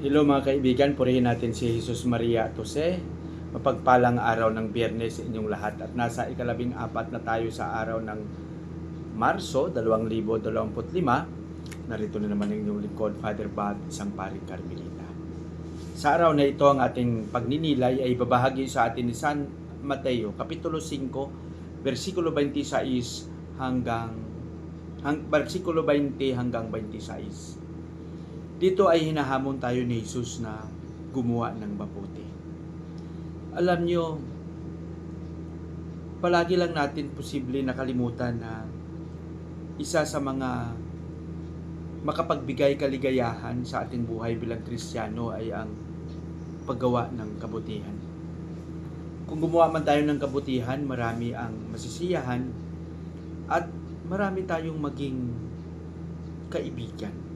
Hello mga kaibigan, purihin natin si Jesus Maria Tose. Mapagpalang araw ng biyernes sa inyong lahat at nasa ikalabing apat na tayo sa araw ng Marso 2025. Narito na naman ang inyong lingkod, Father Bob, isang paring Carmelita. Sa araw na ito, ang ating pagninilay ay babahagi sa atin ni San Mateo, Kapitulo 5, versikulo 26 hanggang hang, versikulo 20 hanggang 26. Dito ay hinahamon tayo ni Jesus na gumawa ng mabuti. Alam nyo, palagi lang natin posible nakalimutan na isa sa mga makapagbigay kaligayahan sa ating buhay bilang Kristiyano ay ang paggawa ng kabutihan. Kung gumawa man tayo ng kabutihan, marami ang masisiyahan at marami tayong maging kaibigan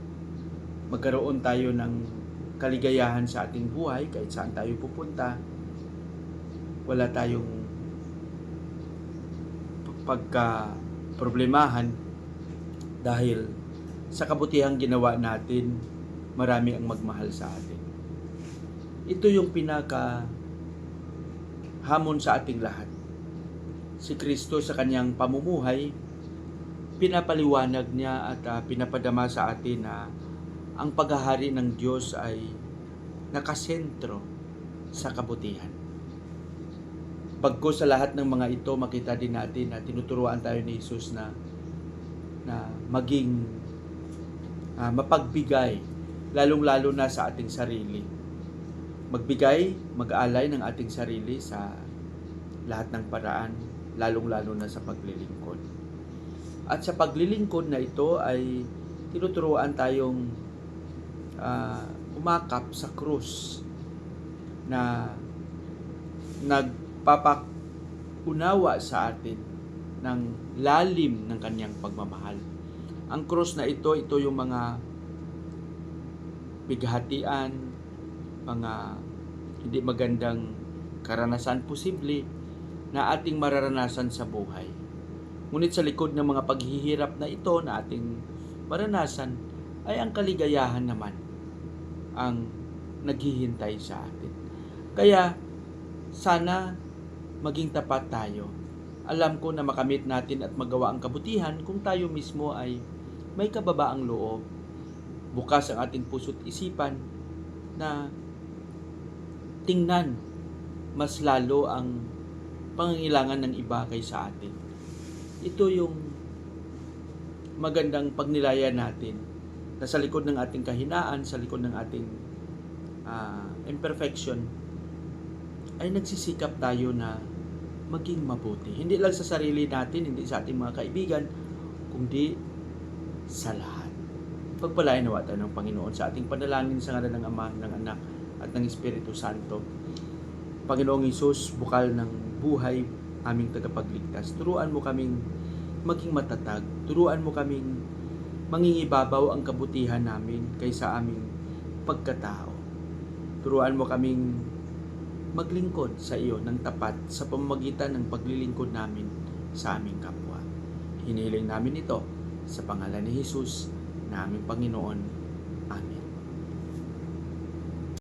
magkaroon tayo ng kaligayahan sa ating buhay kahit saan tayo pupunta. Wala tayong pagka problemahan dahil sa kabutihang ginawa natin marami ang magmahal sa atin. Ito yung pinaka hamon sa ating lahat. Si Kristo sa kanyang pamumuhay pinapaliwanag niya at uh, pinapadama sa atin na ang paghahari ng Diyos ay nakasentro sa kabutihan. Pagko sa lahat ng mga ito, makita din natin na tinuturuan tayo ni Jesus na na maging uh, mapagbigay lalong-lalo na sa ating sarili. Magbigay, mag-aalay ng ating sarili sa lahat ng paraan, lalong-lalo na sa paglilingkod. At sa paglilingkod na ito ay tinuturuan tayong uh, umakap sa krus na nagpapakunawa sa atin ng lalim ng kanyang pagmamahal. Ang krus na ito, ito yung mga bighatian, mga hindi magandang karanasan posible na ating mararanasan sa buhay. Ngunit sa likod ng mga paghihirap na ito na ating maranasan ay ang kaligayahan naman ang naghihintay sa atin. Kaya sana maging tapat tayo. Alam ko na makamit natin at magawa ang kabutihan kung tayo mismo ay may kababaang loob, bukas ang ating puso't isipan na tingnan mas lalo ang pangangailangan ng iba kaysa atin. Ito yung magandang pagnilayan natin na sa likod ng ating kahinaan, sa likod ng ating uh, imperfection, ay nagsisikap tayo na maging mabuti. Hindi lang sa sarili natin, hindi sa ating mga kaibigan, kundi sa lahat. Pagpalain nawa tayo ng Panginoon sa ating panalangin sa ngalan ng Ama, ng Anak, at ng Espiritu Santo. Panginoong Isus, bukal ng buhay, aming tagapagligtas. Turuan mo kaming maging matatag. Turuan mo kaming mangingibabaw ang kabutihan namin kaysa aming pagkatao. Turuan mo kaming maglingkod sa iyo ng tapat sa pamamagitan ng paglilingkod namin sa aming kapwa. Hinihiling namin ito sa pangalan ni Jesus na aming Panginoon